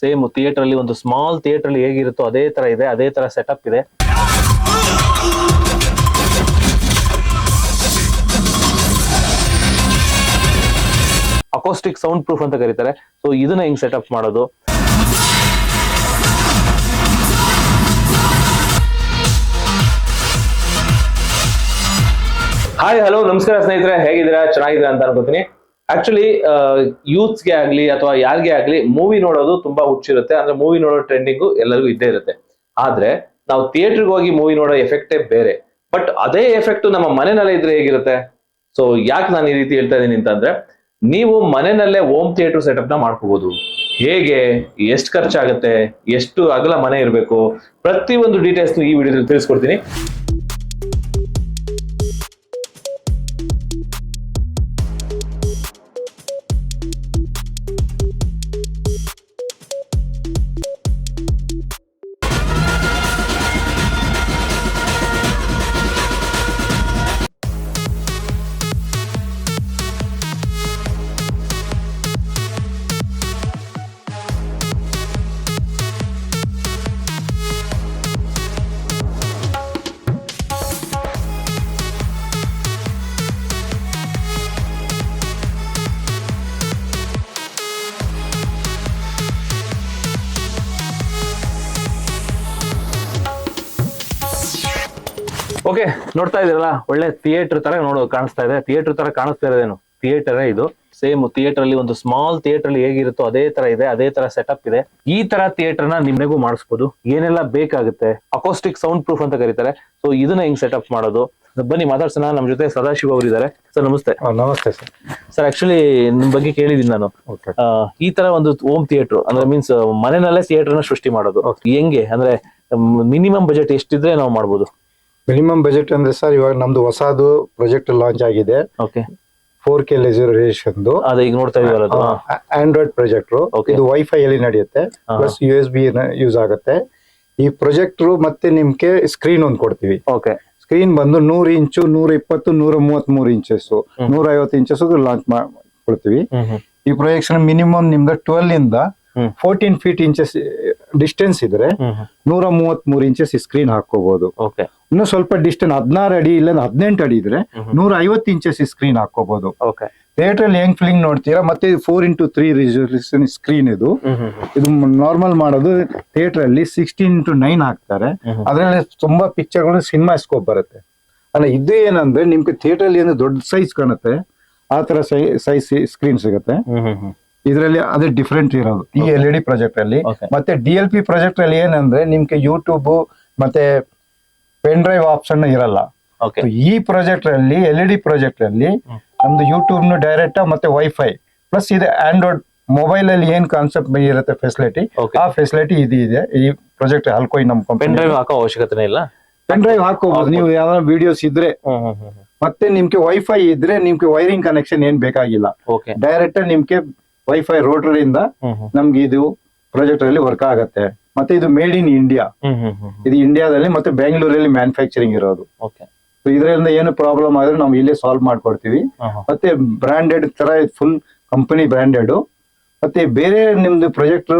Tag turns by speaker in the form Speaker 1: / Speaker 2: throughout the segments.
Speaker 1: Same theatre ಅಲ್ಲಿ ಒಂದು small theatre ಅಲ್ಲಿ ಹೇಗಿರುತ್ತೋ ಅದೇ ತರ ಇದೆ, ಅದೇ ತರ ಸೆಟಪ್ ಇದೆ. ಅಕೋಸ್ಟಿಕ್ ಸೌಂಡ್ ಪ್ರೂಫ್ ಅಂತ ಕರೀತಾರೆ. ಸೊ ಇದನ್ನ ಹೆಂಗ್ ಸೆಟಪ್ ಮಾಡೋದು? ಹಾಯ್ ಹಲೋ ನಮಸ್ಕಾರ ಸ್ನೇಹಿತರೆ. ಹೇಗಿದ್ದೀರಾ? ಚೆನ್ನಾಗಿದ್ದೀರಾ ಅಂತ ಅನ್ಕೋತೀನಿ. ಆಕ್ಚುಲಿ ಯೂತ್ಸ್ಗೆ ಆಗ್ಲಿ ಅಥವಾ ಯಾರಿಗೆ ಆಗ್ಲಿ ಮೂವಿ ನೋಡೋದು ತುಂಬಾ ಹುಚ್ಚಿರುತ್ತೆ. ಅಂದ್ರೆ ಮೂವಿ ನೋಡೋ ಟ್ರೆಂಡಿಂಗು ಎಲ್ಲರಿಗೂ ಇದ್ದೇ ಇರುತ್ತೆ. ಆದ್ರೆ ನಾವು ಥಿಯೇಟರ್ಗೆ ಹೋಗಿ ಮೂವಿ ನೋಡೋ ಎಫೆಕ್ಟೇ ಬೇರೆ. ಬಟ್ ಅದೇ ಎಫೆಕ್ಟ್ ನಮ್ಮ ಮನೆಯಲ್ಲೇ ಇದ್ರೆ ಹೇಗಿರುತ್ತೆ? ಸೊ ಯಾಕೆ ನಾನು ಈ ರೀತಿ ಹೇಳ್ತಾ ಇದ್ದೀನಿ ಅಂತಂದ್ರೆ, ನೀವು ಮನೆಯಲ್ಲೇ ಹೋಮ್ ಥಿಯೇಟರ್ ಸೆಟಪ್ನ ಮಾಡ್ಕೋಬಹುದು ಹೇಗೆ? ಎಷ್ಟು ಖರ್ಚಾಗುತ್ತೆ? ಎಷ್ಟು ಅಗಲ ಮನೆ ಇರಬೇಕು? ಪ್ರತಿಯೊಂದು ಡೀಟೇಲ್ಸ್ ಈ ವಿಡಿಯೋದಲ್ಲಿ ತಿಳಿಸ್ಕೊಡ್ತೀನಿ. ನೋಡ್ತಾ ಇದೀರಲ್ಲ ಒಳ್ಳೆ ಥಿಯೇಟರ್ ತರ ನೋಡೋ ಕಾಣಿಸ್ತಾ ಇದೆ. ಥಿಯೇಟರ್ ತರ ಕಾಣಿಸ್ತಾ ಇರೋದೇನು? ಥಿಯೇಟರ್ ಇದು? ಸೇಮ್ ಥಿಯೇಟರ್ ಅಲ್ಲಿ ಒಂದು ಸ್ಮಾಲ್ ಥಿಯೇಟರ್ ಅಲ್ಲಿ ಹೇಗಿರುತ್ತೋ ಅದೇ ತರ ಇದೆ ಅದೇ ತರ ಸೆಟಪ್ ಇದೆ. ಈ ತರ ಥಿಯೇಟರ್ನ ನಿಮ್ಗೂ ಮಾಡಿಸ್ಬೋದು. ಏನೆಲ್ಲ ಬೇಕಾಗುತ್ತೆ? ಅಕೋಸ್ಟಿಕ್ ಸೌಂಡ್ ಪ್ರೂಫ್ ಅಂತ ಕರೀತಾರೆ. ಸೊ ಇದನ್ನ ಹೆಂಗ್ ಸೆಟಪ್ ಮಾಡೋದು? ಬನ್ನಿ ಮಾತಾಡ್ಸೋಣ. ನಮ್ ಜೊತೆ ಸದಾಶಿವ ಅವರು ಇದ್ದಾರೆ ಸರ್ ನಮಸ್ತೆ
Speaker 2: ನಮಸ್ತೆ ಸರ್
Speaker 1: ಸರ್ ಆಕ್ಚುಲಿ ನಿಮ್ ಬಗ್ಗೆ ಕೇಳಿದೀನಿ ನಾನು. ಈ ತರ ಒಂದು ಹೋಮ್ ಥಿಯೇಟರ್ ಅಂದ್ರೆ ಮೀನ್ಸ್ ಮನೆಯಲ್ಲೇ ಥಿಯೇಟರ್ನ ಸೃಷ್ಟಿ ಮಾಡೋದು. ಹೆಂಗೆ? ಅಂದ್ರೆ ಮಿನಿಮಮ್ ಬಜೆಟ್ ಎಷ್ಟಿದ್ರೆ ನಾವು ಮಾಡ್ಬೋದು?
Speaker 2: ಮಿನಿಮಮ್ ಬಜೆಟ್ ಅಂದ್ರೆ ಸರ್ ಇವಾಗ ನಮ್ದು ಹೊಸದು ಪ್ರಾಜೆಕ್ಟ್ ಲಾಂಚ್ ಆಗಿದೆ.
Speaker 1: ಓಕೆ
Speaker 2: ಫೋರ್ ಕೆ ಲೆಸರೇಷನ್
Speaker 1: ಅದೇ ಈಗ ನೋಡ್ತಾ ಇದೀವಲ್ಲ ಅದು.
Speaker 2: Android project
Speaker 1: Okay.
Speaker 2: ಇದು ವೈಫೈ ಅಲ್ಲಿ ನಡೆಯುತ್ತೆ.
Speaker 1: ಹಾ.
Speaker 2: Plus U S B use ಆಗುತ್ತೆ. ಈ ಪ್ರೊಜೆಕ್ಟ್ರು ಮತ್ತೆ ನಿಮ್ಗೆ ಸ್ಕ್ರೀನ್ ಒಂದು ಕೊಡ್ತೀವಿ.
Speaker 1: ಓಕೆ
Speaker 2: ಸ್ಕ್ರೀನ್ ಬಂದು ನೂರು ಇಂಚು ನೂರ ಇಪ್ಪತ್ತು ನೂರ ಮೂವತ್ತ್ ಮೂರು ಇಂಚಸ್ ನೂರ ಐವತ್ತು ಇಂಚಸ್ ಲಾಂಚ್ ಕೊಡ್ತೀವಿ ಈ ಪ್ರೊಜೆಕ್ಷನ್ ಮಿನಿಮಮ್ ನಿಮ್ದು ಟ್ವೆಲ್ ಇಂದ. ಫೋರ್ಟೀನ್ ಫೀಟ್ ಇಂಚಸ್ ಡಿಸ್ಟೆನ್ಸ್ ಇದ್ರೆ ನೂರ ಮೂವತ್ತ್ ಮೂರು ಇಂಚಸ್ ಸ್ಕ್ರೀನ್ ಹಾಕೋಬಹುದು ಇನ್ನು ಸ್ವಲ್ಪ ಡಿಸ್ಟೆನ್ಸ್ ಹದಿನಾರು ಅಡಿ ಇಲ್ಲ ಹದಿನೆಂಟು ಅಡಿ ಇದ್ರೆ ನೂರ ಐವತ್ತು ಇಂಚಸ್ ಸ್ಕ್ರೀನ್ ಹಾಕೋಬಹುದು
Speaker 1: ಓಕೆ
Speaker 2: ಥಿಯೇಟರ್ ಅಲ್ಲಿ ಹೆಂಗ್ ಫಿಲಿಂಗ್ ನೋಡ್ತೀರಾ? ಮತ್ತೆ four into three resolution screen ಇದು. ಇದು ನಾರ್ಮಲ್ ಮಾಡೋದು ಥಿಯೇಟರ್ ಅಲ್ಲಿ ಸಿಕ್ಸ್ಟೀನ್ ಇಂಟು ನೈನ್ ಹಾಕ್ತಾರೆ. ಅದ್ರಲ್ಲಿ ತುಂಬಾ ಪಿಕ್ಚರ್ಗಳು ಸಿನಿಮಾ ಸ್ಕೋಪ್ ಬರುತ್ತೆ. ಅಲ್ಲ ಇದು ಏನಂದ್ರೆ ನಿಮ್ಗೆ ಥಿಯೇಟರ್ ಅಲ್ಲಿ ಏನು ದೊಡ್ಡ ಸೈಜ್ ಕಾಣುತ್ತೆ. ಆ ತರ ಸೈಜ್ ಸ್ಕ್ರೀನ್ ಸಿಗುತ್ತೆ. ಇದರಲ್ಲಿ ಅದೇ ಡಿಫ್ರೆಂಟ್ ಇರೋದು. ಈ ಎಲ್ ಇ ಡಿ ಪ್ರಾಜೆಕ್ಟ್ ಅಲ್ಲಿ. ಮತ್ತೆ ಡಿ ಎಲ್ ಪಿ ಪ್ರಾಜೆಕ್ಟ್ ಅಲ್ಲಿ ಏನಂದ್ರೆ ನಿಮ್ಗೆ ಯೂಟ್ಯೂಬ್ ಮತ್ತೆ ಪೆನ್ ಡ್ರೈವ್ ಆಪ್ಷನ್ ಇರಲ್ಲ. ಈ ಪ್ರಾಜೆಕ್ಟ್ ಅಲ್ಲಿ ಎಲ್ ಇ ಡಿ ಪ್ರಾಜೆಕ್ಟ್ ಅಲ್ಲಿ ನಮ್ದು ಯೂಟ್ಯೂಬ್ ಡೈರೆಕ್ಟ್ ಮತ್ತೆ ವೈಫೈ ಪ್ಲಸ್ ಇದು ಆಂಡ್ರಾಯ್ಡ್ ಮೊಬೈಲ್ ಅಲ್ಲಿ ಏನ್ ಕಾನ್ಸೆಪ್ಟ್ ಇರುತ್ತೆ ಫೆಸಿಲಿಟಿ. ಆ ಫೆಸಿಲಿಟಿ ಇದು ಇದೆ. ಈ ಪ್ರಾಜೆಕ್ಟ್ ಹಲ್ಕೋಯ್ ನಮ್
Speaker 1: ಪೆನ್ ಡ್ರೈವ್ ಹಾಕೋ ಅವಶ್ಯಕತೆ ಇಲ್ಲ?
Speaker 2: ಪೆನ್ ಡ್ರೈವ್ ಹಾಕೋಬಹುದು ನೀವು ಯಾವ ವಿಡಿಯೋಸ್ ಇದ್ರೆ. ಮತ್ತೆ ನಿಮ್ಗೆ ವೈಫೈ ಇದ್ರೆ ನಿಮ್ಗೆ ವೈರಿಂಗ್ ಕನೆಕ್ಷನ್ ಏನ್ ಬೇಕಾಗಿಲ್ಲ. ಡೈರೆಕ್ಟ್ ನಿಮ್ಗೆ ವೈಫೈ ರೋಟರ್ ಇಂದ ನಮ್ಗೆ ಇದು ಪ್ರಾಜೆಕ್ಟ್ ಅಲ್ಲಿ ವರ್ಕ್ ಆಗತ್ತೆ. ಮತ್ತೆ ಇದು ಮೇಡ್ ಇನ್ ಇಂಡಿಯಾ ಇದು ಇಂಡಿಯಾದಲ್ಲಿ ಮತ್ತೆ ಬೆಂಗಳೂರಲ್ಲಿ ಮ್ಯಾನುಫ್ಯಾಕ್ಚರಿಂಗ್ ಇರೋದು. ಇದರಿಂದ ಏನು ಪ್ರಾಬ್ಲಮ್ ಆದ್ರೆ ನಾವು ಇಲ್ಲೇ ಸಾಲ್ವ್ ಮಾಡ್ಕೊಡ್ತೀವಿ. ಮತ್ತೆ ಬ್ರಾಂಡೆಡ್ ತರ ಫುಲ್ ಕಂಪನಿ ಬ್ರಾಂಡೆಡ್ ಮತ್ತೆ ಬೇರೆ ನಿಮ್ದು ಪ್ರಾಜೆಕ್ಟ್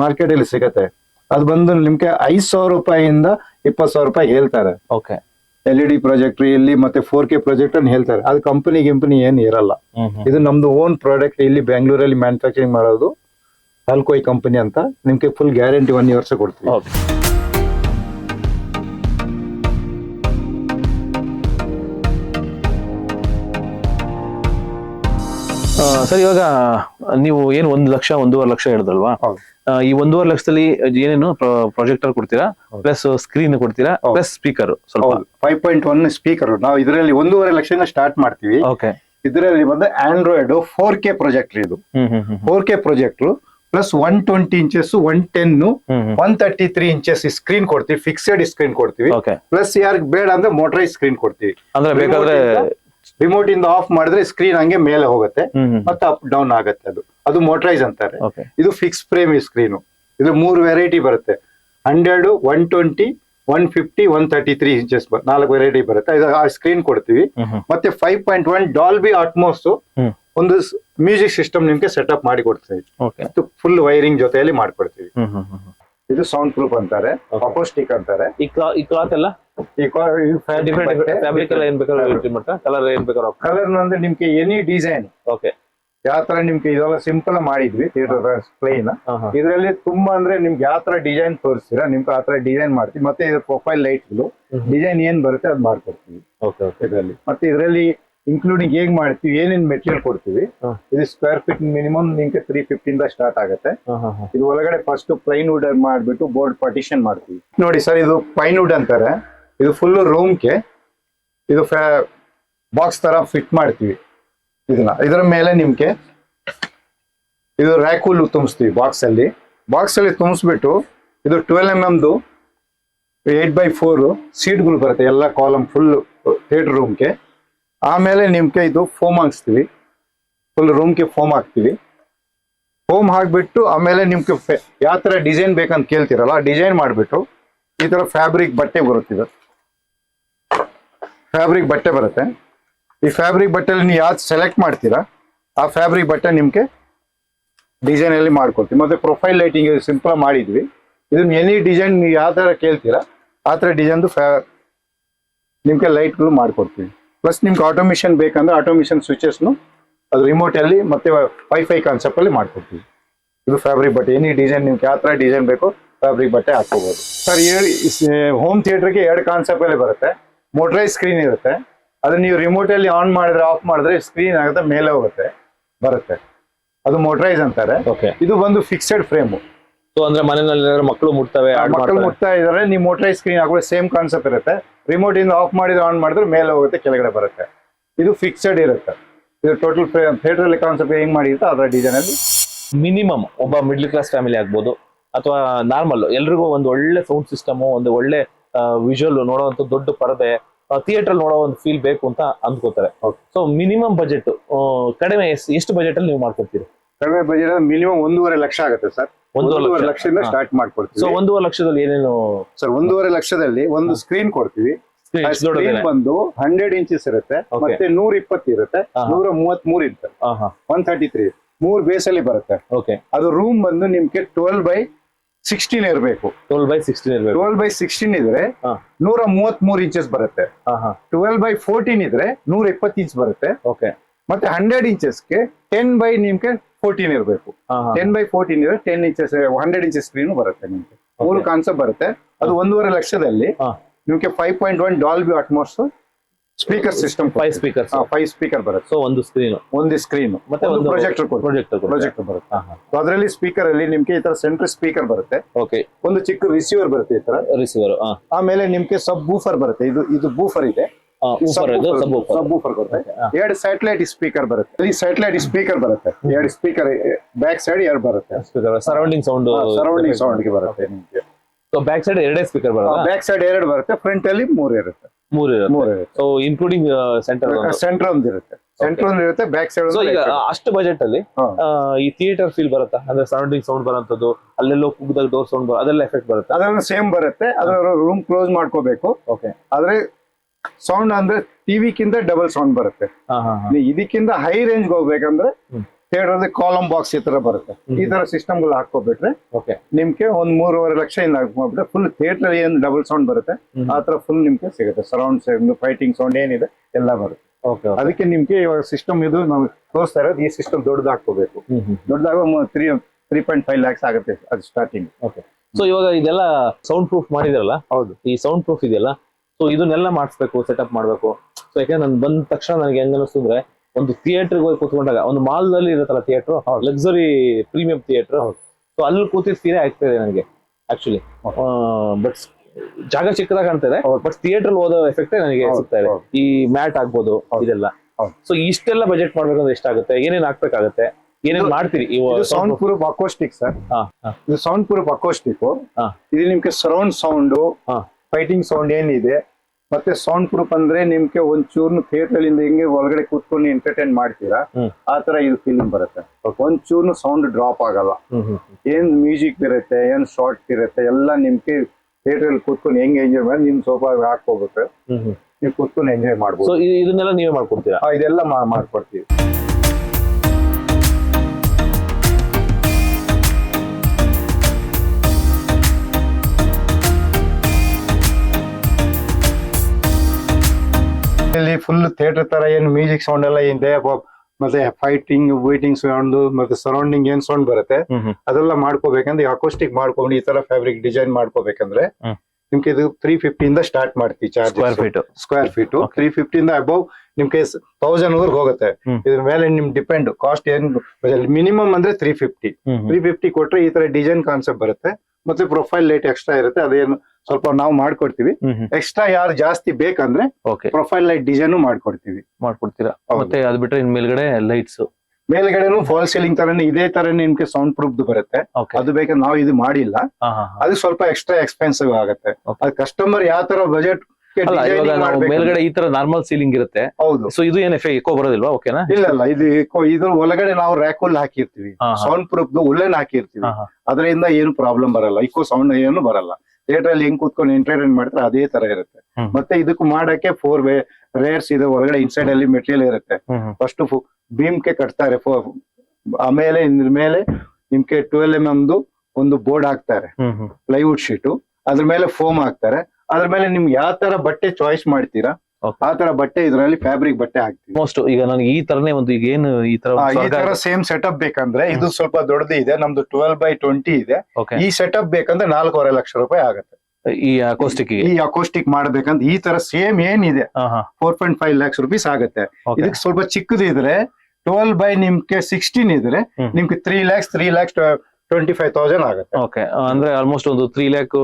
Speaker 2: ಮಾರ್ಕೆಟ್ ಅಲ್ಲಿ ಸಿಗತ್ತೆ. ಅದು ಬಂದು ನಿಮ್ಗೆ ಐದ್ ಸಾವಿರ ರೂಪಾಯಿಯಿಂದ ಇಪ್ಪತ್ತು ಸಾವಿರ ರೂಪಾಯಿ ಹೇಳ್ತಾರೆ.
Speaker 1: Okay
Speaker 2: L E D project ಇಲ್ಲಿ ಮತ್ತೆ ಫೋರ್ ಕೆ ಪ್ರಾಜೆಕ್ಟ್ ಅಂತ ಹೇಳ್ತಾರೆ. ಅದು ಕಂಪನಿ ಗಿಂಪನಿ ಏನು ಇರಲ್ಲ. ಇದು ನಮ್ದು ಓನ್ ಪ್ರಾಡಕ್ಟ್ ಇಲ್ಲಿ ಬೆಂಗಳೂರಲ್ಲಿ ಮ್ಯಾನುಫ್ಯಾಕ್ಚರಿಂಗ್ ಮಾಡೋದು ಅಲ್ಕೋಯ್ ಕಂಪನಿ ಅಂತ. ನಿಮ್ಗೆ ಫುಲ್ ಗ್ಯಾರಂಟಿ ಒನ್ ಇಯರ್ಸ್ ಕೊಡ್ತೀವಿ.
Speaker 1: ಓಕೆ ಸರ್ ಇವಾಗ ನೀವು ಏನು ಒಂದು ಲಕ್ಷ ಒಂದೂವರೆ ಲಕ್ಷ ಹೇಳಿದಲ್ವಾ? ಈ ಒಂದೂವರೆ ಲಕ್ಷದಲ್ಲಿ ಏನೇನು ಪ್ರೊಜೆಕ್ಟರ್ ಕೊಡ್ತೀರಾ? ಪ್ಲಸ್ ಸ್ಕ್ರೀನ್ ಕೊಡ್ತೀರಾ? ಪ್ಲಸ್ ಸ್ಪೀಕರ್ ಸ್ವಲ್ಪ.
Speaker 2: ಫೈವ್ ಪಾಯಿಂಟ್ ಒನ್ ಸ್ಪೀಕರ್ ನಾವು ಇದರಲ್ಲಿ ಒಂದೂವರೆ ಲಕ್ಷದಿಂದ ಸ್ಟಾರ್ಟ್ ಮಾಡ್ತೀವಿ.
Speaker 1: ಓಕೆ
Speaker 2: ಇದರಲ್ಲಿ ಬಂದ ಆಂಡ್ರಾಯ್ಡ್ ಫೋರ್ ಕೆ ಪ್ರೊಜೆಕ್ಟರ್ ಇದು. Four K projector plus one twenty inches one ten one thirty three inches screen ಕೊಡ್ತೀವಿ. ಫಿಕ್ಸೆಡ್ ಸ್ಕ್ರೀನ್ ಕೊಡ್ತೀವಿ. ಪ್ಲಸ್ ಯಾರಿಗೆ ಬೇಡ ಅಂದ್ರೆ ಮೋಟರೈಸ್ ಸ್ಕ್ರೀನ್ ಕೊಡ್ತೀವಿ.
Speaker 1: ಅಂದ್ರೆ ಬೇಕಾದ್ರೆ
Speaker 2: ರಿಮೋಟ್ ಇಂದ ಆಫ್ ಮಾಡಿದ್ರೆ ಸ್ಕ್ರೀನ್ ಹಂಗೆ ಮೇಲೆ ಹೋಗುತ್ತೆ. ಮತ್ತೆ ಅಪ್ ಡೌನ್ ಆಗುತ್ತೆ ಅದು. ಅದು ಮೋಟರೈಸ್ ಅಂತಾರೆ. ಇದು ಫಿಕ್ಸ್ ಫ್ರೇಮ್ ಸ್ಕ್ರೀನು ಇದು ಮೂರು ವೆರೈಟಿ ಬರುತ್ತೆ. Hundred one twenty one fifty one thirty three inches ನಾಲ್ಕು ವೆರೈಟಿ ಬರುತ್ತೆ. ಇದು ಆ ಸ್ಕ್ರೀನ್ ಕೊಡ್ತೀವಿ. ಮತ್ತೆ five point one Dolby Atmos
Speaker 1: hmm.
Speaker 2: ಒಂದು ಮ್ಯೂಸಿಕ್ ಸಿಸ್ಟಮ್ ನಿಮ್ಗೆ ಸೆಟಪ್ ಮಾಡಿ ಕೊಡ್ತೀವಿ. ಫುಲ್ ವೈರಿಂಗ್ ಜೊತೆಯಲ್ಲಿ ಮಾಡ್ಕೊಡ್ತೀವಿ. ಇದು ಸೌಂಡ್ ಪ್ರೂಫ್ ಅಂತಾರೆ
Speaker 1: ಅಪೋಸ್ಟಿಕ್
Speaker 2: ಅಕೋಸ್ಟಿಕ್ ಅಂತಾರೆ.
Speaker 1: ಈ ಕ್ಲಾ ಈ ಕ್ಲಾತ್ ಎಲ್ಲ? ಫ್ಯಾಬ್ರಿಕ್ ಎಲ್ಲ ಏನ್ ಬೇಕಾದ್ರೂ ಕಲರ್ ಏನ್ ಬೇಕಾದ್ರೂ
Speaker 2: ಕಲರ್ ಅಂದ್ರೆ ನಿಮ್ಗೆ ಎನಿ ಡಿಸೈನ್
Speaker 1: ಓಕೆ
Speaker 2: ಯಾವ ತರ ನಿಮ್ಗೆ ಇದೆಲ್ಲ ಸಿಂಪಲ್ ಮಾಡಿದ್ವಿ ಥಿಯೇಟರ್ ಪ್ಲೇನ್ ಇದರಲ್ಲಿ ತುಂಬಾ ಅಂದ್ರೆ ನಿಮ್ಗೆ ಯಾವ ತರ ಡಿಸೈನ್ ತೋರಿಸ್ತೀರಾ ನಿಮ್ಗೆ ಆ ತರ ಡಿಸೈನ್ ಮಾಡ್ತೀವಿ. ಮತ್ತೆ ಇದ್ರ ಪ್ರೊಫೈಲ್ ಲೈಟ್ಗಳು ಡಿಸೈನ್ ಏನ್ ಬರುತ್ತೆ ಅದ್ ಮಾಡ್ಕೊಡ್ತೀವಿ.
Speaker 1: ಓಕೆ ಓಕೆ
Speaker 2: ಇದರಲ್ಲಿ. ಮತ್ತೆ ಇದರಲ್ಲಿ ಇನ್ಕ್ಲೂಡಿಂಗ್ ಹೇಗ್ ಮಾಡ್ತೀವಿ ಏನೇನ್ ಮೆಟೀರಿಯಲ್ ಕೊಡ್ತೀವಿ ಇದು ಸ್ಕ್ವೇರ್ ಫೀಟ್ ಮಿನಿಮಮ್ ನಿಮ್ಗೆ ತ್ರೀ ಫಿಫ್ಟಿಂದ ಸ್ಟಾರ್ಟ್ ಆಗುತ್ತೆ. ಇದು ಒಳಗಡೆ ಫಸ್ಟ್ ಪ್ಲೈನ್ ವುಡ್ ಮಾಡ್ಬಿಟ್ಟು ಬೋರ್ಡ್ ಪಾರ್ಟಿಷನ್ ಮಾಡ್ತೀವಿ. ನೋಡಿ ಸರ್ ಇದು ಪೈನ್ ವುಡ್ ಅಂತಾರೆ. ಇದು ಫುಲ್ ರೂಮ್ಗೆ ಇದು ಬಾಕ್ಸ್ ತರ ಫಿಟ್ ಮಾಡ್ತೀವಿ. ಇದನ್ನ ಇದರ ಮೇಲೆ ನಿಮ್ಗೆ ಇದು ರ್ಯಾಕುಲ್ ತುಂಬಿಸ್ತೀವಿ ಬಾಕ್ಸ್ ಅಲ್ಲಿ. ಬಾಕ್ಸ್ ಅಲ್ಲಿ ತುಂಬಿಸ್ಬಿಟ್ಟು ಇದು ಟ್ವೆಲ್ ಎಂ ಎಮ್ದು ಏಟ್ ಬೈ ಫೋರ್ ಸೀಟ್ಗಳು ಬರುತ್ತೆ ಎಲ್ಲ ಕಾಲಮ್ ಫುಲ್ ಥಿಯೇಟರ್ ರೂಮ್ಗೆ ಆಮೇಲೆ ನಿಮ್ಗೆ ಇದು ಫೋಮ್ ಹಾಕ್ಸ್ತೀವಿ. ಫುಲ್ ರೂಮ್ಗೆ ಫೋಮ್ ಹಾಕ್ತೀವಿ. ಫೋಮ್ ಹಾಕ್ಬಿಟ್ಟು ಆಮೇಲೆ ನಿಮ್ಗೆ ಯಾವ ಥರ ಡಿಸೈನ್ ಬೇಕಂತ ಕೇಳ್ತೀರಲ್ಲ ಡಿಸೈನ್ ಮಾಡಿಬಿಟ್ಟು ಈ ತರ ಫ್ಯಾಬ್ರಿಕ್ ಬಟ್ಟೆ ಬರುತ್ತಿದೆ ಫ್ಯಾಬ್ರಿಕ್ ಬಟ್ಟೆ ಬರುತ್ತೆ. ಈ ಫ್ಯಾಬ್ರಿಕ್ ಬಟ್ಟೆಲಿ ನೀವು ಯಾವ್ದು ಸೆಲೆಕ್ಟ್ ಮಾಡ್ತೀರಾ, ಆ ಫ್ಯಾಬ್ರಿಕ್ ಬಟ್ಟೆ ನಿಮಗೆ ಡಿಸೈನಲ್ಲಿ ಮಾಡ್ಕೊಡ್ತೀವಿ. ಮತ್ತೆ ಪ್ರೊಫೈಲ್ ಲೈಟಿಂಗ್ ಸಿಂಪಲ್ ಮಾಡಿದ್ವಿ. ಇದನ್ನ ಎನಿ ಡಿಸೈನ್ ನೀವು ಯಾವ ಥರ ಕೇಳ್ತೀರಾ, ಆ ತರ ಡಿಸೈನ್ದು ಫ್ಯಾ ನಿಮಗೆ ಲೈಟ್ಗಳು ಮಾಡ್ಕೊಡ್ತೀವಿ. ಪ್ಲಸ್ ನಿಮ್ಗೆ ಆಟೋಮಿಷನ್ ಬೇಕಂದ್ರೆ ಆಟೋಮಿಷನ್ ಸ್ವಿಚಸ್ನು ಅದು ರಿಮೋಟಲ್ಲಿ ಮತ್ತೆ ವೈಫೈ ಕಾನ್ಸೆಪ್ಟ್ ಅಲ್ಲಿ ಮಾಡ್ಕೊಡ್ತೀವಿ. ಇದು ಫ್ಯಾಬ್ರಿಕ್ ಬಟ್ಟೆ. ಎನಿ ಡಿಸೈನ್ ನಿಮ್ಗೆ ಯಾವ ತರ ಡಿಸೈನ್ ಬೇಕು ಫ್ಯಾಬ್ರಿಕ್ ಬಟ್ಟೆ ಹಾಕೋಬಹುದು ಸರ್ ಹೋಮ್ ಥಿಯೇಟ್ರಿಗೆ ಎರಡು ಕಾನ್ಸೆಪ್ಟ್ ಅಲ್ಲಿ ಬರುತ್ತೆ. ಮೋಟ್ರೈಸ್ ಸ್ಕ್ರೀನ್ ಇರುತ್ತೆ. ಅದನ್ನ ನೀವು ರಿಮೋಟ್ ಅಲ್ಲಿ ಆನ್ ಮಾಡಿದ್ರೆ ಆಫ್ ಮಾಡಿದ್ರೆ ಸ್ಕ್ರೀನ್ ಆಗುತ್ತೆ ಮೇಲೆ ಹೋಗುತ್ತೆ ಬರುತ್ತೆ. ಅದು ಮೋಟ್ರೈಸ್ ಅಂತಾರೆ.
Speaker 1: ಓಕೆ
Speaker 2: ಇದು ಬಂದು ಫಿಕ್ಸೆಡ್ ಫ್ರೇಮ್
Speaker 1: ಸೊ ಅಂದ್ರೆ ಮನೆಯಲ್ಲಿ ಮಕ್ಕಳು ಮುಟ್ತವೆ
Speaker 2: ಮಕ್ಕಳು. ಮುಟ್ತಾ ಇದ್ದಾರೆ ನೀವು ಮೋಟ್ರೈಸ್ ಸ್ಕ್ರೀನ್ ಹಾಕೋದು ಸೇಮ್ ಕಾನ್ಸೆಪ್ಟ್ ಇರುತ್ತೆ. ರಿಮೋಟ್ ಇಂದ ಆಫ್ ಮಾಡಿದ್ರೆ ಆನ್ ಮಾಡಿದ್ರೆ ಮೇಲೆ ಹೋಗುತ್ತೆ ಕೆಳಗಡೆ ಬರುತ್ತೆ. ಇದು ಫಿಕ್ಸೆಡ್ ಇರುತ್ತೆ. ಇದು ಟೋಟಲ್ ಥಿಯೇಟರ್ ಅಲ್ಲಿ ಕಾನ್ಸೆಪ್ಟ್ ಹೆಂಗ್ ಮಾಡಿರುತ್ತೆ ಅದರ ಡಿಸೈನ್ ಅಲ್ಲಿ
Speaker 1: ಮಿನಿಮಮ್ ಒಬ್ಬ ಮಿಡ್ಲ್ ಕ್ಲಾಸ್ ಫ್ಯಾಮಿಲಿ ಆಗ್ಬೋದು ಅಥವಾ ನಾರ್ಮಲ್ ಎಲ್ರಿಗೂ ಒಂದು ಒಳ್ಳೆ ಸೌಂಡ್ ಸಿಸ್ಟಮ್ ಒಂದು ಒಳ್ಳೆ ವಿಜುವಲ್ ನೋಡೋವಂಥ ದೊಡ್ಡ ಪರದೆ ಥಿಯೇಟರ್ ನೋಡೋ ಒಂದು ಫೀಲ್ ಬೇಕು ಅಂತ ಅಂದ್ಕೋತಾರೆ. ಸೊ ಮಿನಿಮಮ್ ಬಜೆಟ್ ಕಡಿಮೆ ಎಷ್ಟ್- ಎಷ್ಟು ಬಜೆಟ್ ಅಲ್ಲಿ ನೀವು ಮಾಡ್ಕೊಡ್ತೀರಿ?
Speaker 2: ಕಡಿಮೆ ಬಜೆಟ್ ಮಿನಿಮಮ್ ಒಂದೂವರೆ ಲಕ್ಷ ಆಗುತ್ತೆ ಸರ್.
Speaker 1: ಒಂದೂವರೆ
Speaker 2: ಲಕ್ಷದಿಂದ. ಸ್ಟಾರ್ಟ್
Speaker 1: ಸೊ
Speaker 2: ಮಾಡ್ಕೊಡ್ತೀವಿ.
Speaker 1: ಒಂದೂವರೆ ಲಕ್ಷದಲ್ಲಿ ಏನೇನು
Speaker 2: ಸರ್ ಒಂದೂವರೆ ಲಕ್ಷದಲ್ಲಿ ಒಂದು ಸ್ಕ್ರೀನ್ ಕೊಡ್ತೀವಿ? ಸ್ಕ್ರೀನ್ ಬಂದು ಹಂಡ್ರೆಡ್ ಇಂಚಸ್ ಇರುತ್ತೆ ಮತ್ತೆ ನೂರ ಇಪ್ಪತ್ತು ಇರುತ್ತೆ. ನೂರ ಮೂವತ್ ಮೂರ್ ಇರುತ್ತೆ ಒನ್ ತರ್ಟಿ ತ್ರೀ ಮೂರ್ ಬೇಸ್ ಅಲ್ಲಿ ಬರುತ್ತೆ.
Speaker 1: ಓಕೆ
Speaker 2: ಅದು ರೂಮ್ ಬಂದು ನಿಮ್ಗೆ ಟ್ವೆಲ್ ಬೈ ಸಿಕ್ಸ್ಟೀನ್ ಇರಬೇಕು.
Speaker 1: ಟ್ವೆಲ್ ಬೈ ಸಿಕ್ಸ್ಟೀನ್ ಇರಬೇಕು.
Speaker 2: ಟ್ವೆಲ್ ಬೈ ಸಿಕ್ಸ್ಟೀನ್ ಇದ್ರೆ. ನೂರ ಮೂವತ್ ಮೂರ್ ಇಂಚಸ್ ಬರುತ್ತೆ ಟ್ವೆಲ್ ಬೈ ಫೋರ್ಟೀನ್ ಇದ್ರೆ ನೂರ ಇಪ್ಪತ್ತು ಇಂಚ್ ಬರುತ್ತೆ.
Speaker 1: ಓಕೆ
Speaker 2: ಮತ್ತೆ ಹಂಡ್ರೆಡ್ ಇಂಚಸ್ಗೆ ಟೆನ್ ಬೈ ನಿಮ್ಗೆ ಫೋರ್ಟೀನ್ ಇರಬೇಕು. ಟೆನ್ ಬೈ ಫೋರ್ಟೀನ್ ಇದ್ರೆ ten inches hundred inches screen ಬರುತ್ತೆ ನಿಮ್ಗೆ. ಮೂರು ಕಾನ್ಸೆಪ್ಟ್ ಬರುತ್ತೆ. ಅದು ಒಂದೂವರೆ ಲಕ್ಷದಲ್ಲಿ ನಿಮಗೆ five point one Dolby Atmos speaker system
Speaker 1: five speaker
Speaker 2: five speaker ಬರುತ್ತೆ.
Speaker 1: ಸೊ ಒಂದು ಸ್ಕ್ರೀನ್
Speaker 2: ಒಂದು ಸ್ಕ್ರೀನ್
Speaker 1: ಮತ್ತೆ ಒಂದು
Speaker 2: ಪ್ರೊಜೆಕ್ಟರ್
Speaker 1: ಪ್ರೊಜೆಕ್ಟರ್
Speaker 2: ಪ್ರೊಜೆಕ್ಟರ್ ಬರುತ್ತೆ. ಅದರಲ್ಲಿ ಸ್ಪೀಕರ್ ಅಲ್ಲಿ ನಿಮ್ಗೆ ಈ ತರ ಸೆಂಟ್ರಲ್ ಸ್ಪೀಕರ್ ಬರುತ್ತೆ.
Speaker 1: ಓಕೆ
Speaker 2: ಒಂದು ಚಿಕ್ಕ ರಿಸೀವರ್ ಬರುತ್ತೆ ಈ ತರ.
Speaker 1: ರಿಸೀವರ್
Speaker 2: ಆಮೇಲೆ ನಿಮ್ಗೆ ಸಬ್ ಬೂಫರ್ ಬರುತ್ತೆ. ಇದು ಇದು ಬೂಫರ್ ಇದೆ.
Speaker 1: ಹಾ.
Speaker 2: ಎರಡು ಸ್ಯಾಟಲೈಟ್ ಸ್ಪೀಕರ್ ಬರುತ್ತೆ. ಇಲ್ಲಿ ಸ್ಯಾಟಲೈಟ್ ಸ್ಪೀಕರ್ ಬರುತ್ತೆ. ಎರಡು ಸ್ಪೀಕರ್ ಬ್ಯಾಕ್ ಸೈಡ್ ಎರಡು ಬರುತ್ತೆ.
Speaker 1: ಸರೌಂಡಿಂಗ್ ಸೌಂಡ್
Speaker 2: ಸರೌಂಡಿಂಗ್ ಸೌಂಡ್ಗೆ ಬರುತ್ತೆ ನಿಮಗೆ.
Speaker 1: ಸೊ ಬ್ಯಾಕ್ ಸೈಡ್ ಎರಡೇ ಸ್ಪೀಕರ್ ಬರುತ್ತೆ
Speaker 2: ಬ್ಯಾಕ್ ಸೈಡ್ ಎರಡು ಬರುತ್ತೆ ಫ್ರಂಟ್ ಅಲ್ಲಿ ಮೂರು ಇರುತ್ತೆ.
Speaker 1: ಮೂರು ಇರುತ್ತೆ.
Speaker 2: ಮೂರ್ ಇರುತ್ತೆ.
Speaker 1: ಸೊ ಇನ್ಕ್ಲೂಡಿಂಗ್ ಸೆಂಟರ್
Speaker 2: ಸೆಂಟರ್ ಒಂದು. ಇರುತ್ತೆ ಸೆಂಟರ್ ಒಂದು ಇರುತ್ತೆ ಬ್ಯಾಕ್ ಸೈಡ್
Speaker 1: ಸೊ ಈಗ ಅಷ್ಟು ಬಜೆಟ್ ಅಲ್ಲಿ ಈ ಥಿಯೇಟರ್ ಫೀಲ್ ಬರುತ್ತಾ? ಅಂದ್ರೆ ಸರೌಂಡಿಂಗ್ ಸೌಂಡ್ ಬರೋಂಥದ್ದು ಅಲ್ಲೆಲ್ಲೋ ಕುಗ್ದಾಗ ಡೋರ್ ಸೌಂಡ್ ಬರೋ ಅದೆಲ್ಲ ಎಫೆಕ್ಟ್ ಬರುತ್ತೆ?
Speaker 2: ಅದನ್ನ ಸೇಮ್ ಬರುತ್ತೆ. ಅದರ ರೂಮ್ ಕ್ಲೋಸ್ ಮಾಡ್ಕೋಬೇಕು.
Speaker 1: ಓಕೆ
Speaker 2: ಆದ್ರೆ ಸೌಂಡ್ ಅಂದ್ರೆ ಟಿವಿಕ್ಕಿಂತ ಡಬಲ್ ಸೌಂಡ್ ಬರುತ್ತೆ. ನೀವು ಇದಕ್ಕಿಂತ ಹೈ ರೇಂಜ್ ಹೋಗ್ಬೇಕಂದ್ರೆ. ಥಿಯೇಟರ್ ಕಾಲಮ್ ಬಾಕ್ಸ್ ಈ ತರ ಬರುತ್ತೆ. ಈ ತರ ಸಿಸ್ಟಮ್ಗಳು ಹಾಕೋಬಿಟ್ರೆ
Speaker 1: ಓಕೆ
Speaker 2: ನಿಮ್ಗೆ ಒಂದ್ ಮೂರುವರೆ ಲಕ್ಷ ಇಂದ ಹಾಕ್ಬಿಟ್ರೆ ಫುಲ್ ಥಿಯೇಟರ್ ಏನ್ ಡಬಲ್ ಸೌಂಡ್ ಬರುತ್ತೆ ಆ ತರ ಫುಲ್ ನಿಮ್ಗೆ ಸಿಗುತ್ತೆ. ಸರೌಂಡ್ ಸೌಂಡ್ ಫೈಟಿಂಗ್ ಸೌಂಡ್ ಏನಿದೆ ಎಲ್ಲ ಬರುತ್ತೆ. ಅದಕ್ಕೆ ನಿಮ್ಗೆ ಇವಾಗ ಸಿಸ್ಟಮ್ ಇದು ನಾವು ತೋರಿಸ್ತಾ ಇರೋದು ಈ ಸಿಸ್ಟಮ್ ದೊಡ್ಡದು ಹಾಕೋಬೇಕು ದೊಡ್ಡದಾಗ three three point five lakhs ಆಗುತ್ತೆ ಅದು ಸ್ಟಾರ್ಟಿಂಗ್
Speaker 1: ಓಕೆ ಸೊ ಇವಾಗ ಇದೆಲ್ಲ ಸೌಂಡ್ ಪ್ರೂಫ್ ಮಾಡಿದ್ರಲ್ಲ?
Speaker 2: ಹೌದು.
Speaker 1: ಈ ಸೌಂಡ್ ಪ್ರೂಫ್ ಇದೆಯಲ್ಲ? ಸೊ ಇದನ್ನೆಲ್ಲ ಮಾಡಿಸ್ಬೇಕು ಸೆಟಪ್ ಮಾಡಬೇಕು. ಸೊ ಯಾಕಂದ್ರೆ ನಾನು ಬಂದ ತಕ್ಷಣ ನನಗೆ ಹೆಂಗ್ ಅನಿಸ್ತು ಅಂದ್ರೆ ಒಂದು ಥಿಯೇಟರ್ಗೆ ಹೋಗಿ ಕೂತ್ಕೊಂಡಾಗ ಒಂದು ಮಾಲ್ನಲ್ಲಿ ಇರುತ್ತಲ್ಲ theatre luxury premium theatre so ಅಲ್ಲಿ ಕೂತಿದ್ ಆಗ್ತಾ ಇದೆ ನನಗೆ ಆಕ್ಚುಲಿ ಬಟ್ ಜಾಗ ಚಿಕ್ಕದಾಗ ಕಾಣ್ತಾ
Speaker 2: ಇದೆ
Speaker 1: ಬಟ್ ಥಿಯೇಟರ್ ಓದೋ ಎಫೆಕ್ಟ್ ನನಗೆ
Speaker 2: ಹೌದು,
Speaker 1: ಸಿಗ್ತಾ ಇದೆ. ಈ ಮ್ಯಾಟ್ ಆಗ್ಬೋದು
Speaker 2: ಹೌದು.
Speaker 1: ಇದೆಲ್ಲ.
Speaker 2: ಹೌದು.
Speaker 1: ಸೊ ಇಷ್ಟೆಲ್ಲ ಬಜೆಟ್ ಮಾಡ್ಬೇಕಂದ್ರೆ ಎಷ್ಟಾಗುತ್ತೆ? ಏನೇನ್ ಹಾಕ್ಬೇಕಾಗತ್ತೆ? ಏನೇನ್ ಮಾಡ್ತೀರಿ?
Speaker 2: ಸೌಂಡ್? ಪ್ರೂಫ್ ಅಕೋಸ್ಟಿಕ್ ಸರ್
Speaker 1: ಹಾ ಹಾ.
Speaker 2: ಇದು ಸೌಂಡ್ ಪ್ರೂಫ್ ಅಕೋಸ್ಟಿಕ್. ಇದು ನಿಮ್ಗೆ ಸರೌಂಡ್ ಸೌಂಡ್. ಫೈಟಿಂಗ್ ಸೌಂಡ್ ಏನಿದೆ ಮತ್ತೆ ಸೌಂಡ್ ಪ್ರೂಫ್ ಅಂದ್ರೆ ನಿಮ್ಗೆ ಒಂಚೂರ್ನು ಚೂರ್ನು ಥಿಯೇಟರ್ ಇಂದ ಹೆಂಗೆ ಒಳಗಡೆ ಕೂತ್ಕೊಂಡು ಎಂಟರ್ಟೈನ್ ಮಾಡ್ತೀರಾ. ಆ ತರ ಇದು ಫೀಲಿಂಗ್ ಬರುತ್ತೆ. ಒಂಚೂರ್ನು ಚೂರ್ನು ಸೌಂಡ್ ಡ್ರಾಪ್ ಆಗಲ್ಲ ಏನ್ ಮ್ಯೂಸಿಕ್ ಇರುತ್ತೆ ಏನ್ ಶಾರ್ಟ್ ಇರುತ್ತೆ ಎಲ್ಲ ನಿಮ್ಗೆ ಥಿಯೇಟರ್ ಅಲ್ಲಿ ಕೂತ್ಕೊಂಡು ಹೆಂಗ್ ಎಂಜಾಯ್ ಮಾಡಿ ನಿಮ್ ಸೋಫಾ ಹಾಕೋಬೇಕು ನೀವು ಕೂತ್ಕೊಂಡು ಎಂಜಾಯ್ ಮಾಡ್ಬೋದು.
Speaker 1: ಇದನ್ನೆಲ್ಲ ನೀವೇ ಮಾಡ್ಕೊಡ್ತೀರಾ?
Speaker 2: ಇದೆಲ್ಲ ಮಾಡ್ಕೊಡ್ತೀವಿ. ಇಲ್ಲಿ ಫುಲ್ ಥಿಯೇಟರ್ ತರ ಏನು ಮ್ಯೂಸಿಕ್ ಸೌಂಡ್ ಎಲ್ಲ ಇದೆ ಮತ್ತೆ ಫೈಟಿಂಗ್ ವೈಟಿಂಗ್ ಸೌಂಡ್ ಮತ್ತೆ ಸರೌಂಡಿಂಗ್ ಏನ್ ಸೌಂಡ್ ಬರುತ್ತೆ ಅದೆಲ್ಲ ಮಾಡ್ಕೋಬೇಕಂದ್ರೆ ಅಕೋಸ್ಟಿಕ್ ಮಾಡ್ಕೊಂಡು ಈ ತರ ಫ್ಯಾಬ್ರಿಕ್ ಡಿಸೈನ್ ಮಾಡ್ಕೋಬೇಕಂದ್ರೆ. ನಿಮ್ಗೆ ಇದು ತ್ರೀ ಫಿಫ್ಟಿ ಇಂದ ಸ್ಟಾರ್ಟ್ ಮಾಡ್ತೀವಿ charge
Speaker 1: square feet
Speaker 2: square feet three fifty ಇಂದ ಅಬೌವ್ ನಿಮ್ಗೆ ತೌಸಂಡ್ ವರ್ಗ್ ಹೋಗುತ್ತೆ. ಇದ್ರ ಮೇಲೆ ನಿಮ್ ಡಿಪೆಂಡ್ ಕಾಸ್ಟ್ ಏನ್ ಮಿನಿಮಮ್ ಅಂದ್ರೆ ತ್ರೀ ಫಿಫ್ಟಿ ತ್ರೀ ಫಿಫ್ಟಿ ಕೊಟ್ರೆ ಈ ತರ ಡಿಸೈನ್ ಕಾನ್ಸೆಪ್ಟ್ ಬರುತ್ತೆ. ಮತ್ತೆ ಪ್ರೊಫೈಲ್ ಲೈಟ್ ಎಕ್ಸ್ಟ್ರಾ ಇರುತ್ತೆ ಅದೇನು ಸ್ವಲ್ಪ ನಾವು ಮಾಡ್ಕೊಡ್ತೀವಿ. ಎಕ್ಸ್ಟ್ರಾ ಯಾರು ಜಾಸ್ತಿ ಬೇಕಂದ್ರೆ ಪ್ರೊಫೈಲ್ ಲೈಟ್ ಡಿಸೈನ್ ಮಾಡ್ಕೊಡ್ತೀವಿ.
Speaker 1: ಮಾಡ್ಕೊಡ್ತೀರಾ. ಮತ್ತೆ ಅದ್ ಬಿಟ್ರೆ ಇನ್ ಮೇಲ್ಗಡೆ ಲೈಟ್ಸ್?
Speaker 2: ಮೇಲ್ಗಡೆನು ಫಾಲ್ ಸೀಲಿಂಗ್ ತರನೇ ಇದೇ ತರನೇ ನಿಮ್ಗೆ ಸೌಂಡ್ ಪ್ರೂಫ್ ಬರುತ್ತೆ. ಅದು ಬೇಕಾದ್ರೆ ನಾವು ಇದು ಮಾಡಿಲ್ಲ. ಅದು ಸ್ವಲ್ಪ ಎಕ್ಸ್ಟ್ರಾ ಎಕ್ಸ್ಪೆನ್ಸಿವ್ ಆಗುತ್ತೆ. ಕಸ್ಟಮರ್ ಯಾವ ತರ ಬಜೆಟ್
Speaker 1: ಅಲ್ಲ ಇವಾಗ ನಾವು ಮೇಲ್ಗಡೆ ಈ ತರ ನಾರ್ಮಲ್ ಸೀಲಿಂಗ್ ಇರುತ್ತೆ.
Speaker 2: ಹೌದು.
Speaker 1: ಸೊ ಇದು ಏನ್ ಎಫೆ ಎಕೋ ಬರೋದಿಲ್ವಾ? ಓಕೆನಾ
Speaker 2: ಇಲ್ಲ ಇಲ್ಲ ಇದು ಇದ್ರ ಒಳಗಡೆ ನಾವು ರ್ಯಾಕ್ ಹುಲ್ ಹಾಕಿರ್ತೀವಿ. ಸೌಂಡ್ ಪ್ರೂಫ್ ಉಲ್ಲೆನ್ ಹಾಕಿರ್ತೀವಿ. ಅದರಿಂದ ಏನು ಪ್ರಾಬ್ಲಮ್ ಬರಲ್ಲ. ಇಕೋ ಸೌಂಡ್ ಏನು ಬರಲ್ಲ. ಥಿಯೇಟರ್ ಅಲ್ಲಿ ಹೆಂಗ್ ಕೂತ್ಕೊಂಡು ಎಂಟರ್ಟೈನ್ ಮಾಡಿದ್ರೆ ಅದೇ ತರ ಇರುತ್ತೆ. ಮತ್ತೆ ಇದಕ್ಕೂ ಮಾಡಕ್ಕೆ ಫೋರ್ ವೇ ರೇರ್ಸ್ ಇದೆ ಒಳಗಡೆ ಇನ್ಸೈಡ್ ಅಲ್ಲಿ ಮೆಟೀರಿಯಲ್ ಇರುತ್ತೆ. ಫಸ್ಟ್ ಬೀಮ್ಗೆ ಕಟ್ತಾರೆ. ಆಮೇಲೆ ಇದ್ರ ಮೇಲೆ ನಿಮ್ಗೆ ಟ್ವೆಲ್ ಎಂ ಎಮ್ದು ಒಂದು ಬೋರ್ಡ್ ಹಾಕ್ತಾರೆ. ಪ್ಲೈವುಡ್ ಶೀಟು ಅದ್ರ ಮೇಲೆ ಫೋಮ್ ಹಾಕ್ತಾರೆ. ಅದ್ರ ಮೇಲೆ ನಿಮ್ಗೆ ಯಾವ ತರ ಬಟ್ಟೆ ಚಾಯ್ಸ್ ಮಾಡ್ತೀರಾ
Speaker 1: Okay.
Speaker 2: ಆ ತರ ಬಟ್ಟೆ ಇದ್ರಲ್ಲಿ ಫ್ಯಾಬ್ರಿಕ್ ಬಟ್ಟೆ ಹಾಕ್ತೀವಿ.
Speaker 1: ಮೋಸ್ಟ್ ಈಗ ನನಗೆ ಈ ತರನೇ ಒಂದು ಈಗ ಏನು ಈ ತರ
Speaker 2: ಆ, ಈ ತರ ಸೇಮ್ ಸೆಟಪ್ ಬೇಕಂದ್ರೆ ಇದು ಸ್ವಲ್ಪ ದೊಡ್ಡದು ಇದೆ ನಮ್ದು ಟ್ವೆಲ್ ಬೈ ಟ್ವೆಂಟಿ ಇದೆ.
Speaker 1: ಓಕೆ
Speaker 2: ಈ ಸೆಟಪ್ ಬೇಕಂದ್ರೆ ನಾಲ್ಕೂವರೆ ಲಕ್ಷ ರೂಪಾಯಿ ಆಗುತ್ತೆ.
Speaker 1: ಈ ಅಕೋಸ್ಟಿಕ್
Speaker 2: ಈ ಅಕೋಸ್ಟಿಕ್ ಮಾಡ್ಬೇಕಂದ್ರೆ ಈ ತರ ಸೇಮ್ ಏನಿದೆ four point five lakhs rupees ಆಗುತ್ತೆ. ಇದಕ್ಕೆ ಸ್ವಲ್ಪ ಚಿಕ್ಕದಿದ್ರೆ ಟ್ವೆಲ್ ಬೈ ನಿಮ್ಗೆ ಸಿಕ್ಸ್ಟೀನ್ ಇದ್ರೆ
Speaker 1: ಹ್ಮ್.
Speaker 2: ನಿಮ್ಗೆ three lakhs three lakhs twenty five thousand ಆಗುತ್ತೆ
Speaker 1: ಓಕೆ ಅಂದ್ರೆ ಆಲ್ಮೋಸ್ಟ್ ಒಂದು three lakh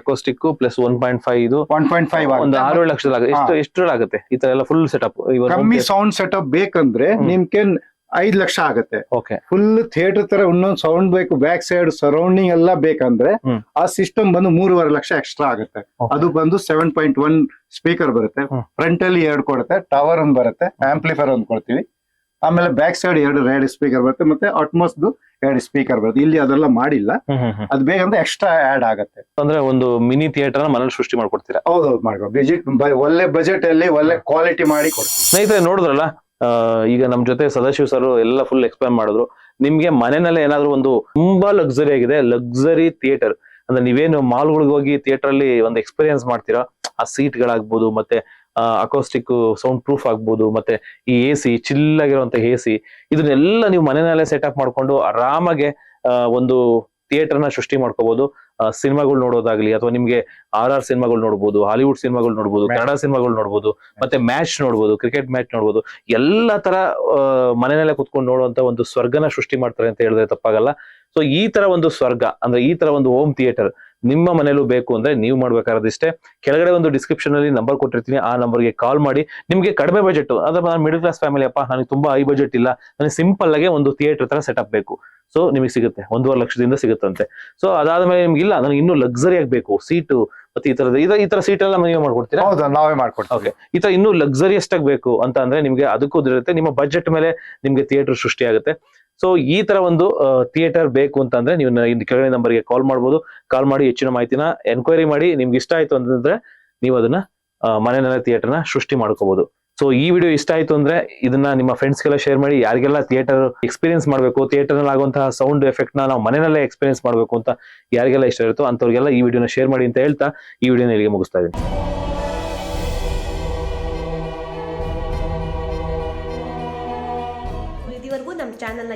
Speaker 1: acoustic plus one point five ಇದು.
Speaker 2: ಒನ್ ಪಾಯಿಂಟ್ ಫೈವ್
Speaker 1: ಒಂದು ಆರು ಲಕ್ಷದ ಎಷ್ಟು. ಎಷ್ಟರಲ್ಲಾಗುತ್ತೆ ಈ ತರ ಎಲ್ಲ ಫುಲ್ ಸೆಟಪ್
Speaker 2: ಕಮ್ಮಿ ಸೌಂಡ್ ಸೆಟಪ್ ಬೇಕಂದ್ರೆ. ನಿಮ್ಗೆ ಐದ್ ಲಕ್ಷ ಆಗುತ್ತೆ.
Speaker 1: ಓಕೆ
Speaker 2: ಫುಲ್ ಥಿಯೇಟರ್ ತರ ಇನ್ನೊಂದು ಸೌಂಡ್ ಬೇಕು ಬ್ಯಾಕ್ ಸೈಡ್ ಸರೌಂಡಿಂಗ್ ಎಲ್ಲ ಬೇಕಂದ್ರೆ ಆ ಸಿಸ್ಟಮ್ ಬಂದು ಮೂರುವರೆ ಲಕ್ಷ ಎಕ್ಸ್ಟ್ರಾ ಆಗುತ್ತೆ. ಅದು ಬಂದು ಸೆವೆನ್ ಪಾಯಿಂಟ್ ಒನ್ ಸ್ಪೀಕರ್ ಬರುತ್ತೆ. ಫ್ರಂಟ್ ಅಲ್ಲಿ ಎರಡು ಕೊಡುತ್ತೆ ಟವರ್ ಒಂದು ಬರುತ್ತೆ ಆಂಪ್ಲಿಫೈರ್ ಒಂದ್ ಕೊಡ್ತೀವಿ. ಆಮೇಲೆ ಬ್ಯಾಕ್ ಸೈಡ್ ಎರಡು ಎರಡು ಸ್ಪೀಕರ್ ಬರುತ್ತೆ ಮತ್ತೆ ಅಟ್ಮೋಸ್ ಎರಡು ಸ್ಪೀಕರ್ ಬರುತ್ತೆ. ಇಲ್ಲಿ ಅದೆಲ್ಲ ಮಾಡಿಲ್ಲ. ಅದು ಬೇಗ ಅಂದ್ರೆ ಎಕ್ಸ್ಟ್ರಾ ಆಡ್ ಆಗುತ್ತೆ.
Speaker 1: ಅಂದ್ರೆ ಒಂದು ಮಿನಿ ಥಿಯೇಟರ್ ಮನೇಲಿ ಸೃಷ್ಟಿ ಮಾಡ್ಕೊಡ್ತೀರಾ?
Speaker 2: ಹೌದೌದು ಮಾಡ್ಕೊ ಬಜೆಟ್ ಒಳ್ಳೆ ಬಜೆಟ್ ಅಲ್ಲಿ ಒಳ್ಳೆ ಕ್ವಾಲಿಟಿ ಮಾಡಿ ಕೊಡ್ತೀವಿ.
Speaker 1: ಸ್ನೇಹಿತರೆ ನೋಡಿದ್ರಲ್ಲ ಈಗ ನಮ್ ಜೊತೆ ಸದಾಶಿವ್ ಸರ್ ಎಲ್ಲ ಫುಲ್ ಎಕ್ಸ್ಪ್ಲೈನ್ ಮಾಡಿದ್ರು. ನಿಮ್ಗೆ ಮನೆಯಲ್ಲೇ ಏನಾದ್ರು ಒಂದು ತುಂಬಾ ಲಕ್ಸುರಿ ಆಗಿದೆ ಲಕ್ಸುರಿ ಥಿಯೇಟರ್ ಅಂದ್ರೆ ನೀವೇನು ಮಾಲ್ಗಳಿಗೆ ಹೋಗಿ ಥಿಯೇಟರ್ ಅಲ್ಲಿ ಒಂದು ಎಕ್ಸ್ಪೀರಿಯನ್ಸ್ ಮಾಡ್ತೀರಾ? ಆ ಸೀಟ್ ಗಳಾಗ್ಬೋದು ಮತ್ತೆ ಅಕೋಸ್ಟಿಕ್ ಸೌಂಡ್ ಪ್ರೂಫ್ ಆಗ್ಬೋದು ಮತ್ತೆ ಈ ಎ ಸಿ ಚಿಲ್ ಆಗಿರುವಂತ ಎ ಸಿ ಇದನ್ನೆಲ್ಲ ನೀವು ಮನೆಯಲ್ಲೇ ಸೆಟಪ್ ಮಾಡ್ಕೊಂಡು ಆರಾಮಾಗೆ ಒಂದು ಥಿಯೇಟರ್ನ ಸೃಷ್ಟಿ ಮಾಡ್ಕೋಬಹುದು ಸಿನಿಮಾಗಳು ನೋಡೋದಾಗ್ಲಿ ಅಥವಾ ನಿಮ್ಗೆ ಆರ್ ಆರ್ ಸಿನಿಮಾಗಳು ನೋಡಬಹುದು ಹಾಲಿವುಡ್ ಸಿನಿಮಾಗಳು ನೋಡ್ಬೋದು ಕನ್ನಡ ಸಿನಿಮಾಗಳು ನೋಡ್ಬೋದು ಮತ್ತೆ ಮ್ಯಾಚ್ ನೋಡಬಹುದು ಕ್ರಿಕೆಟ್ ಮ್ಯಾಚ್ ನೋಡ್ಬೋದು ಎಲ್ಲ ತರ ಮನೆಯಲ್ಲೇ ಕುತ್ಕೊಂಡು ನೋಡುವಂತ ಒಂದು ಸ್ವರ್ಗನ ಸೃಷ್ಟಿ ಮಾಡ್ತಾರೆ ಅಂತ ಹೇಳಿದ್ರೆ ತಪ್ಪಾಗಲ್ಲ. ಸೊ ಈ ತರ ಒಂದು ಸ್ವರ್ಗ ಅಂದ್ರೆ ಈ ತರ ಒಂದು ಹೋಮ್ ಥಿಯೇಟರ್ ನಿಮ್ಮ ಮನೇಲೂ ಬೇಕು ಅಂದ್ರೆ ನೀವು ಮಾಡ್ಬೇಕಾರದಿಷ್ಟೇ ಕೆಳಗಡೆ ಒಂದು ಡಿಸ್ಕ್ರಿಪ್ಷನ್ ಅಲ್ಲಿ ನಂಬರ್ ಕೊಟ್ಟಿರ್ತೀನಿ ಆ ನಂಬರ್ಗೆ ಕಾಲ್ ಮಾಡಿ. ನಿಮಗೆ ಕಡಿಮೆ ಬಜೆಟ್ ಅದ್ರ ನಾನು ಮಿಡಲ್ ಕ್ಲಾಸ್ ಫ್ಯಾಮಿಲಿ ಅಪ್ಪ ನನಗೆ ತುಂಬಾ ಹೈ ಬಜೆಟ್ ಇಲ್ಲ ನನಗೆ ಸಿಂಪಲ್ ಆಗಿ ಒಂದು ಥಿಯೇಟರ್ ತರ ಸೆಟಪ್ ಬೇಕು. ಸೊ ನಿಮಗೆ ಸಿಗುತ್ತೆ ಒಂದೂವರೆ ಲಕ್ಷದಿಂದ ಸಿಗುತ್ತಂತೆ. ಸೊ ಅದಾದ್ಮೇಲೆ ನಿಮ್ಗೆ ಇಲ್ಲ ನನಗೆ ಇನ್ನೂ ಲಕ್ಸರಿ ಆಗಬೇಕು ಸೀಟು ಮತ್ತೆ ಈ ತರದ ಈ ತರ ಸೀಟ್ ಎಲ್ಲ ನೀವೇ ಮಾಡ್ಕೊಡ್ತೀರಾ?
Speaker 2: ಹೌದು ನಾವೇ ಮಾಡ್ಕೊಡ್ತೀವಿ.
Speaker 1: ಓಕೆ ಈ ತರ ಇನ್ನೂ ಲಕ್ಸರಿಯಸ್ ಆಗಿ ಬೇಕು ಅಂತ ಅಂದ್ರೆ ನಿಮಗೆ ಅದಕ್ಕೂ ಇರುತ್ತೆ. ನಿಮ್ಮ ಬಜೆಟ್ ಮೇಲೆ ನಿಮ್ಗೆ ಥಿಯೇಟರ್ ಸೃಷ್ಟಿ ಆಗುತ್ತೆ. ಸೊ ಈ ತರ ಒಂದು ಥಿಯೇಟರ್ ಬೇಕು ಅಂತಂದ್ರೆ ನೀವು ಇಂದು ಕೆಳಗಡೆ ನಂಬರ್ಗೆ ಕಾಲ್ ಮಾಡ್ಬೋದು. ಕಾಲ್ ಮಾಡಿ ಹೆಚ್ಚಿನ ಮಾಹಿತಿನ ಎನ್ಕ್ವೈರಿ ಮಾಡಿ. ನಿಮ್ಗೆ ಇಷ್ಟ ಆಯ್ತು ಅಂತಂದ್ರೆ ನೀವು ಅದನ್ನ ಮನೆಯಲ್ಲೇ ಥಿಯೇಟರ್ನ ಸೃಷ್ಟಿ ಮಾಡ್ಕೋಬಹುದು ಸೊ ಈ ವಿಡಿಯೋ ಇಷ್ಟ ಆಯ್ತು ಅಂದ್ರೆ ಇದನ್ನ ನಿಮ್ಮ ಫ್ರೆಂಡ್ಸ್ಗೆಲ್ಲ ಶೇರ್ ಮಾಡಿ, ಯಾರಿಗೆಲ್ಲ ಥಿಯೇಟರ್ ಎಕ್ಸ್ಪೀರಿಯನ್ಸ್ ಮಾಡಬೇಕು ಥಿಯೇಟರ್ನಲ್ಲಿ ಆಗುವಂತಹ ಸೌಂಡ್ ಎಫೆಕ್ಟ್ನ ನಾವು ಮನೆಯಲ್ಲೇ ಎಕ್ಸ್ಪೀರಿಯನ್ಸ್ ಮಾಡಬೇಕು ಅಂತ ಯಾರಿಗೆಲ್ಲ ಇಷ್ಟ ಇರುತ್ತೋ ಅಂತವ್ರಿಗೆಲ್ಲ ಈ ವಿಡಿಯೋನ ಶೇರ್ ಮಾಡಿ ಅಂತ ಹೇಳ್ತಾ ಈ ವಿಡಿಯೋನ ಇಲ್ಲಿಗೆ ಮುಗಿಸ್ತಾ ಇದ್ದೀನಿ.